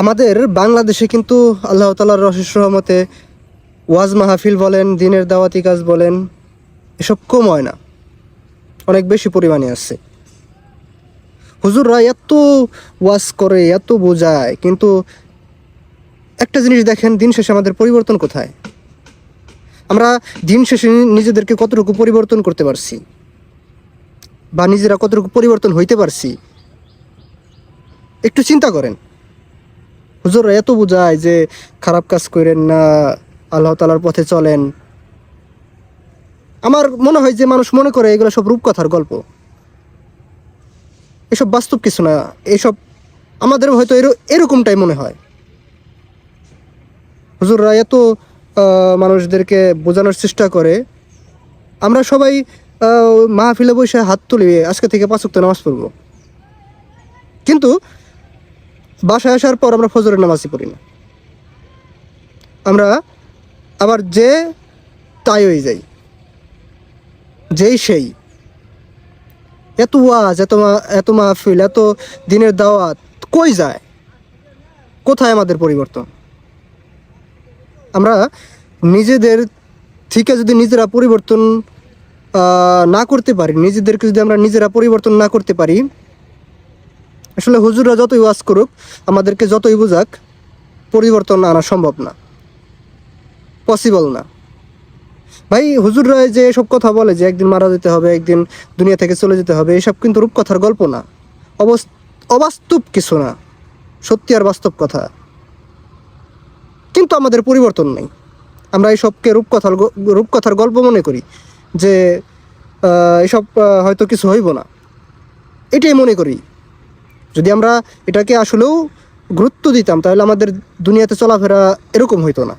আমাদের বাংলাদেশে কিন্তু আল্লাহ তালার রশেষ রহমতে ওয়াজ মাহফিল বলেন, দিনের দাওয়াতি কাজ বলেন, এসব কম হয় না। অনেক বেশি পরিমাণে আছে। হুজুররা এত ওয়াজ করে, এত বোঝায়, কিন্তু একটা জিনিস দেখেন, দিন শেষে আমাদের পরিবর্তন কোথায়? আমরা দিন শেষে নিজেদেরকে কতটুকু পরিবর্তন করতে পারছি? বা নিজেরা কতটুকু পরিবর্তন হইতে পারছি? একটু চিন্তা করেন। হুজুররা এত বোঝায় যে খারাপ কাজ করেন না, আল্লাহ তালার পথে চলেন। আমার মনে হয় যে মানুষ মনে করে এগুলো সব রূপকথার গল্প। এসব বাস্তব কিছু না, এসব আমাদের হয়তো এর- এরকমটাই মনে হয়। হুজুররা এত মানুষদেরকে বোঝানোর চেষ্টা করে। আমরা সবাই মাহফিলে বসে হাত তুলি আজকে থেকে পাঁচ নামাজ পড়ব। কিন্তু বাসায় আসার পর আমরা ফজরের নামাজই পড়ি না। আমরা আবার যে তাই হয়ে যাই। যেই সেই। এত ওয়াজ, এত এত মাহফিল, এত দিনের দাওয়াত, কই যায়? কোথায় আমাদের পরিবর্তন? আমরা নিজেদের থেকে যদি নিজেরা পরিবর্তন না করতে পারি, নিজেদেরকে যদি আমরা নিজেরা পরিবর্তন না করতে পারি আসলে হুজুররা যতই ওয়াজ করুক, আমাদেরকে যতই বোঝাক, পরিবর্তন আনা সম্ভব না। পসিবল না। ভাই, হুজুররা যে এসব কথা বলে যে একদিন মারা যেতে হবে, একদিন দুনিয়া থেকে চলে যেতে হবে, এসব কিন্তু রূপকথার গল্প না। অবস- অবাস্তব কিছু না। সত্যি আর বাস্তব কথা। কিন্তু আমাদের পরিবর্তন নেই। আমরা এইসবকে রূপকথার রূপকথার গল্প মনে করি যে এসব হয়তো কিছু হইব না। এটাই মনে করি। যদি আমরা এটাকে আসলেও গুরুত্ব দিতাম তাহলে আমাদের দুনিয়াতে চলাফেরা এরকম হইতো না।